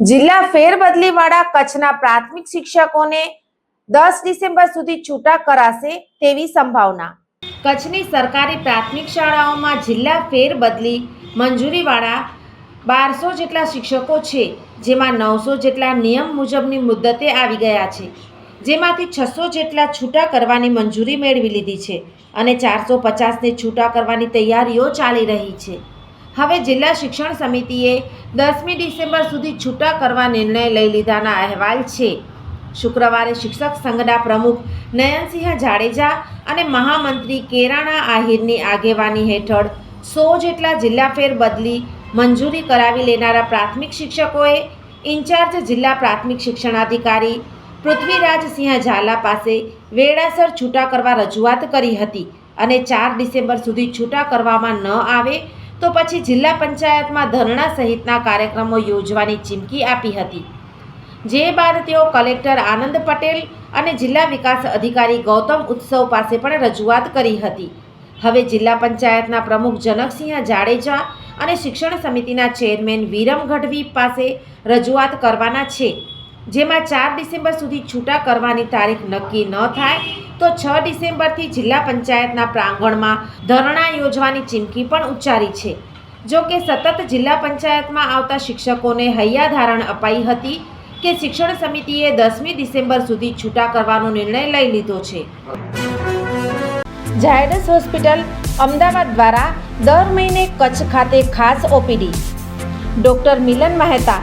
જિલ્લા ફેરબદલીવાળા કચ્છના પ્રાથમિક શિક્ષકોને દસ ડિસેમ્બર સુધી છૂટા કરાશે તેવી સંભાવના. કચ્છની સરકારી પ્રાથમિક શાળાઓમાં જિલ્લા ફેરબદલી મંજૂરીવાળા બારસો જેટલા શિક્ષકો છે, જેમાં નવસો જેટલા નિયમ મુજબની મુદ્દતે આવી ગયા છે. જેમાંથી છસો જેટલા છૂટા કરવાની મંજૂરી મેળવી લીધી છે અને ચારસો પચાસને છૂટા કરવાની તૈયારીઓ ચાલી રહી છે. હવે જિલ્લા શિક્ષણ સમિતિએ દસમી ડિસેમ્બર સુધી છૂટા કરવા નિર્ણય લઈ લીધાના અહેવાલ છે. શુક્રવારે શિક્ષક સંઘના પ્રમુખ નયનસિંહ જાડેજા અને મહામંત્રી કેરાણા આહિરની આગેવાની હેઠળ સો જેટલા જિલ્લા ફેરબદલી મંજૂરી કરાવી લેનારા પ્રાથમિક શિક્ષકોએ ઇન્ચાર્જ જિલ્લા પ્રાથમિક શિક્ષણાધિકારી પૃથ્વીરાજસિંહ ઝાલા પાસે વેળાસર છૂટા કરવા રજૂઆત કરી હતી અને ચાર ડિસેમ્બર સુધી છૂટા કરવામાં ન આવે તો પછી જિલ્લા પંચાયતમાં ધરણા સહિતના કાર્યક્રમો યોજવાની ચીમકી આપી હતી. જે બાદ તેઓ કલેક્ટર આનંદ પટેલ અને જિલ્લા વિકાસ અધિકારી ગૌતમ ઉત્સવ પાસે પણ રજૂઆત કરી હતી. હવે જિલ્લા પંચાયતના પ્રમુખ જનકસિંહ જાડેજા અને શિક્ષણ સમિતિના ચેરમેન વિરમ ગઢવી પાસે રજૂઆત કરવાના છે. જેમાં ચાર ડિસેમ્બર સુધી છૂટા કરવાની તારીખ નક્કી ન થાય, તો છ ડિસેમ્બરથી જિલ્લા પંચાયતના પ્રાંગણમાં ધરણા યોજવાની ચીમકી પણ ઉચ્ચારી છે. જો કે સતત જિલ્લા પંચાયતમાં આવતા શિક્ષકોને હૈયાધારણ અપાઈ હતી કે શિક્ષણ સમિતિએ દસમી ડિસેમ્બર સુધી છૂટા કરવાનો નિર્ણય લઈ લીધો છે. ઝાયડસ હોસ્પિટલ અમદાવાદ દ્વારા દર મહિને કચ્છ ખાતે ખાસ OPD. Doctor Milan Mehta